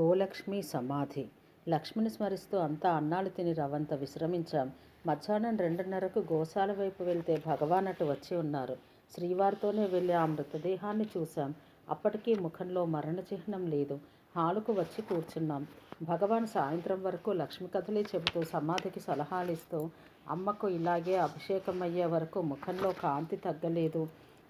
గోలక్ష్మి సమాధి. లక్ష్మిని స్మరిస్తూ అంతా అన్నాలు తిని రవంత విశ్రమించాం. మధ్యాహ్నం రెండున్నరకు గోశాల వైపు వెళ్తే భగవాన్ అటు వచ్చి ఉన్నారు. శ్రీవారితోనే వెళ్ళి ఆ మృతదేహాన్ని చూశాం. అప్పటికీ ముఖంలో మరణ చిహ్నం లేదు. హాలుకు వచ్చి కూర్చున్నాం. భగవాన్ సాయంత్రం వరకు లక్ష్మి కథలే చెబుతూ సమాధికి సలహాలు ఇస్తూ అమ్మకు ఇలాగే అభిషేకం అయ్యే వరకు ముఖంలో కాంతి తగ్గలేదు.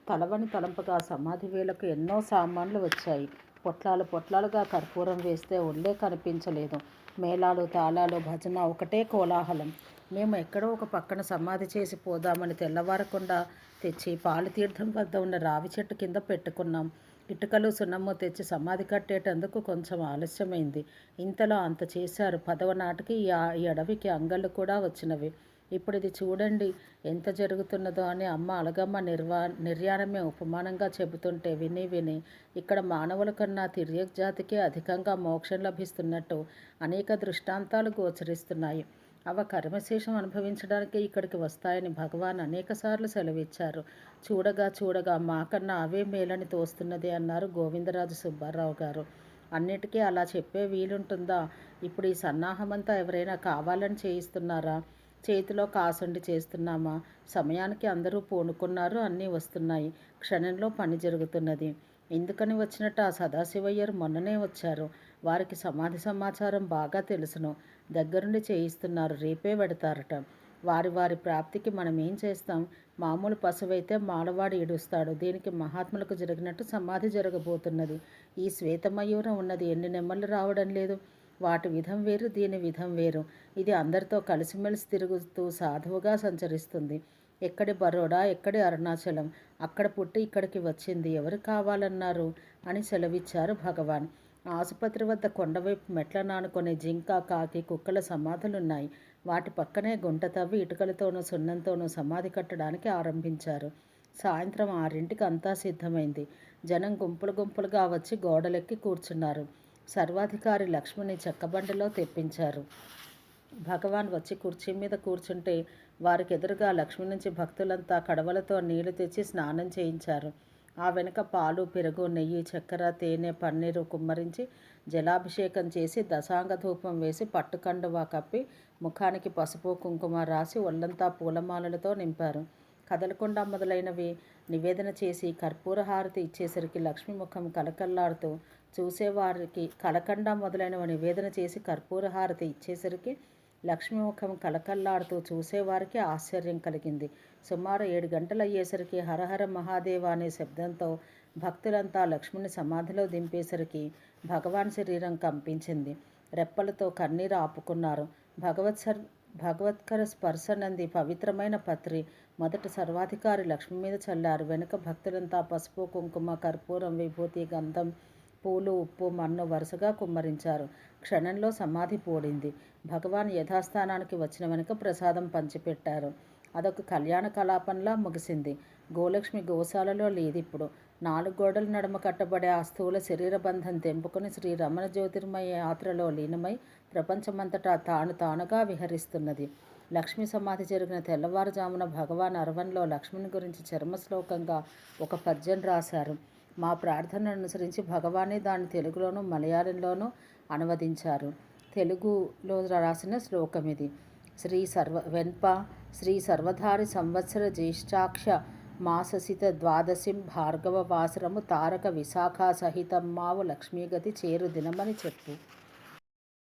తలవని తలంపగా సమాధి వేలకు ఎన్నో సామాన్లు వచ్చాయి. పొట్లాలు పొట్లాలుగా కర్పూరం వేస్తే ఒళ్ళే కనిపించలేదు. మేళాలు తాళాలు భజన ఒకటే కోలాహలం. మేము ఎక్కడో ఒక పక్కన సమాధి చేసి పోదామని తెల్లవారకుండా తెచ్చి పాలుతీర్థం వద్ద ఉన్న రావి చెట్టు కింద పెట్టుకున్నాం. ఇటుకలు సున్నము తెచ్చి సమాధి కట్టేటందుకు కొంచెం ఆలస్యమైంది. ఇంతలో అంత చేశారు. పదవ నాటికి ఈ ఆ- ఈ అడవికి అంగళ్ళు కూడా వచ్చినవి. ఇప్పుడు ఇది చూడండి ఎంత జరుగుతున్నదో అని అమ్మ అలగమ్మ నిర్వా నిర్యాణమే ఉపమానంగా చెబుతుంటే విని విని ఇక్కడ మానవుల కన్నా తిర్యక్ జాతికే అధికంగా మోక్షం లభిస్తున్నట్టు అనేక దృష్టాంతాలు గోచరిస్తున్నాయి. అవ కర్మశేషం అనుభవించడానికి ఇక్కడికి వస్తాయని భగవాన్ అనేకసార్లు సెలవిచ్చారు. చూడగా చూడగా మాకన్నా అవే మేలని తోస్తున్నది అన్నారు గోవిందరాజు సుబ్బారావు గారు. అన్నిటికీ అలా చెప్పే వీలుంటుందా? ఇప్పుడు ఈ సన్నాహమంతా ఎవరైనా కావాలని చేయిస్తున్నారా? చేతిలో కాసుండి చేస్తున్నామా? సమయానికి అందరూ పూనుకున్నారు అన్నీ వస్తున్నాయి. క్షణంలో పని జరుగుతున్నది. ఎందుకని వచ్చినట్టు ఆ సదాశివయ్యర్ మొన్ననే వచ్చారు. వారికి సమాధి సమాచారం బాగా తెలుసును. దగ్గరుండి చేయిస్తున్నారు రేపే పెడతారట. వారి వారి ప్రాప్తికి మనం ఏం చేస్తాం? మామూలు పశువైతే మానవాడు ఈడుస్తాడు దీనికి మహాత్ములకు జరిగినట్టు సమాధి జరగబోతున్నది. ఈ శ్వేతమయూరం ఉన్నది ఎన్ని నెమ్మలు రావడం లేదు. వాటి విధం వేరు దీని విధం వేరు. ఇది అందరితో కలిసిమెలిసి తిరుగుతూ సాధువుగా సంచరిస్తుంది. ఎక్కడి బరోడా ఎక్కడి అరుణాచలం? అక్కడ పుట్టి ఇక్కడికి వచ్చింది. ఎవరు కావాలన్నారు? అని సెలవిచ్చారు భగవాన్. ఆసుపత్రి వద్ద కొండవైపు మెట్ల నానుకునే జింక కాకి కుక్కల సమాధులున్నాయి. వాటి పక్కనే గుంట తవ్వి ఇటుకలతోనూ సున్నంతోనూ సమాధి కట్టడానికి ఆరంభించారు. సాయంత్రం ఆరింటికి అంతా సిద్ధమైంది. జనం గుంపులు గుంపులుగా వచ్చి గోడలెక్కి కూర్చున్నారు. సర్వాధికారి లక్ష్మిని చెక్కబండిలో తెప్పించారు. భగవాన్ వచ్చి కుర్చీ మీద కూర్చుంటే వారికి ఎదురుగా లక్ష్మి నుంచి భక్తులంతా కడవలతో నీళ్ళు తెచ్చి స్నానం చేయించారు. ఆ వెనుక పాలు పెరుగు నెయ్యి చక్కెర తేనె పన్నీరు కుమ్మరించి జలాభిషేకం చేసి దశాంగ ధూపం వేసి పట్టుకండువా కప్పి ముఖానికి పసుపు కుంకుమ రాసి ఒళ్ళంతా పూలమాలలతో నింపారు. కదలకుండా మొదలైనవి నివేదన చేసి కర్పూర హారతి ఇచ్చేసరికి లక్ష్మి ముఖం కలకల్లాడుతూ చూసేవారికి కలకండ మొదలైనవి నివేదన చేసి కర్పూర హారతి ఇచ్చేసరికి లక్ష్మీముఖం కలకల్లాడుతూ చూసేవారికి ఆశ్చర్యం కలిగింది. సుమారు ఏడు గంటలు అయ్యేసరికి హరహర మహాదేవ అనే శబ్దంతో భక్తులంతా లక్ష్మిని సమాధిలో దింపేసరికి భగవాన్ శరీరం కంపించింది. రెప్పలతో కన్నీరు ఆపుకున్నారు. భగవత్ సర్ భగవత్కర స్పర్శ నంది పవిత్రమైన పత్రి మొదట సర్వాధికారి లక్ష్మి మీద చల్లారు. వెనుక భక్తులంతా పసుపు కుంకుమ కర్పూరం విభూతి గంధం పూలు ఉప్పు మన్ను వరుసగా కుమ్మరించారు. క్షణంలో సమాధి పోడింది. భగవాన్ యథాస్థానానికి వచ్చిన వెనుక ప్రసాదం పంచిపెట్టారు. అదొక కళ్యాణ కలాపంలా ముగిసింది. గోలక్ష్మి గోశాలలో లేదిప్పుడు. నాలుగు గోడల నడుమ కట్టబడే ఆ స్థూల శరీర బంధం తెంపుకుని శ్రీ రమణ జ్యోతిర్మయ యాత్రలో లీనమై ప్రపంచమంతటా తాను తానుగా విహరిస్తున్నది. లక్ష్మీ సమాధి జరిగిన తెల్లవారుజామున భగవాన్ అరవన్లో లక్ష్మిని గురించి చర్మశ్లోకంగా ఒక పద్యం రాశారు. మా ప్రార్థనను అనుసరించి భగవానే దాన్ని తెలుగులోను మలయాళంలోనూ అనువదించారు. తెలుగులో రాసిన శ్లోకం ఇది. శ్రీ సర్వ వెన్ప శ్రీ సర్వధారి సంవత్సర జ్యేష్ఠాక్ష మాససిత ద్వాదశిం భార్గవ వాసరము తారక విశాఖ సహితం మావు లక్ష్మీగతి చేరు దినమని చెప్పు.